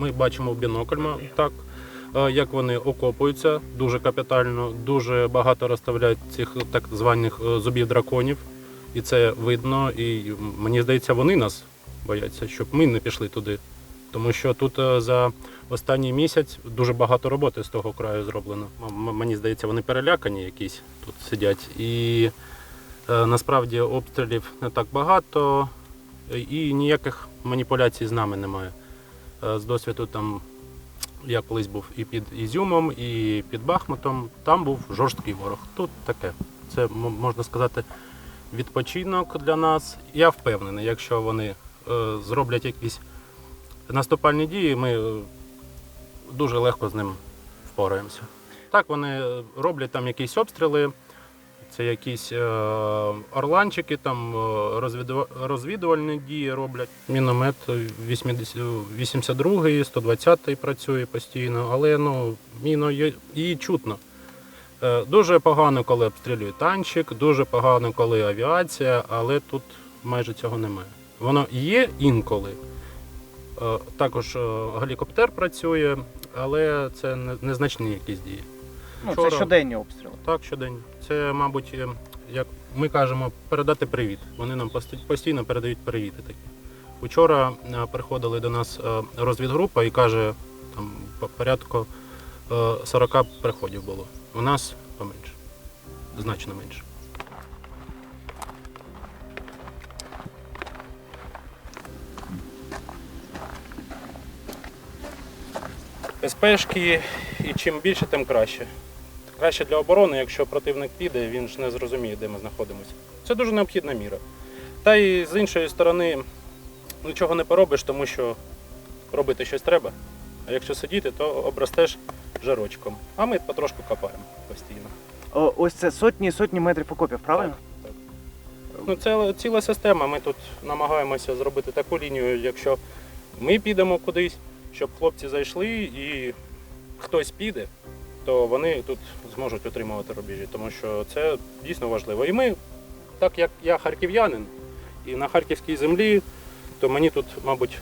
ми бачимо в бінокльма так, е, як вони окопуються дуже капітально, дуже багато розставляють цих так званих е, зубів драконів. І це видно. І мені здається, вони нас бояться, щоб ми не пішли туди. Тому що тут е, за останній місяць дуже багато роботи з того краю зроблено. Мені здається, вони перелякані якісь тут сидять. І насправді обстрілів не так багато, і ніяких маніпуляцій з нами немає. Е, З досвіду там я колись був і під Ізюмом, і під Бахмутом. Там був жорсткий ворог. Тут таке. Це можна сказати відпочинок для нас. Я впевнений, якщо вони е, зроблять якісь наступальні дії, ми е, дуже легко з ним впораємося. Так, вони роблять там якісь обстріли, це якісь е, орланчики, там е, розвідувальні дії роблять. Міномет 82-й, 120-й працює постійно, але ну, міно її чутно. Е, Дуже погано, коли обстрілює танчик, дуже погано, коли авіація, але тут майже цього немає. Воно є інколи. Також гелікоптер працює, але це незначні якісь дії. Ну, Вчора- це щоденні обстріли. Так, щодень. Це, мабуть, е, як ми кажемо, передати привіт. Вони нам пост- постійно передають привіти такі. Вчора е, приходили до нас е, розвідгрупа і каже, там по- порядку е, 40 приходів було. У нас поменше. Значно менше. СПшки і чим більше, тим краще. Краще для оборони, якщо противник піде, він ж не зрозуміє, де ми знаходимося. Це дуже необхідна міра. Та й з іншої сторони, нічого не поробиш, тому що робити щось треба. А якщо сидіти, то обростеш жарочком. А ми потрошку копаємо постійно. О, ось це сотні і сотні метрів окопів, правильно? Так, Ну, це ціла система. Ми тут намагаємося зробити таку лінію, якщо ми підемо кудись, щоб хлопці зайшли і хтось піде, то вони тут зможуть отримувати рубежі, тому що це дійсно важливо. І ми, так як я харків'янин, і на харківській землі, то мені тут, мабуть,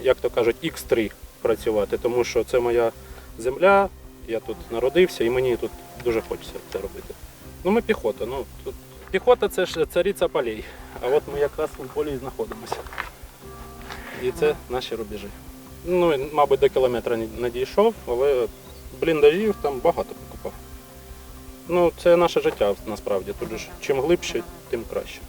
як то кажуть, Х3 працювати, тому що це моя земля, я тут народився і мені тут дуже хочеться це робити. Ну, ми піхота. Ну, тут піхота це ж цариця полей. А от ми якраз у полі знаходимося. І це наші рубежі. Ну, мабуть, до кілометра не дійшов, але бліндажів там багато покупав. Ну, це наше життя насправді. Тут ж чим глибше, тим краще.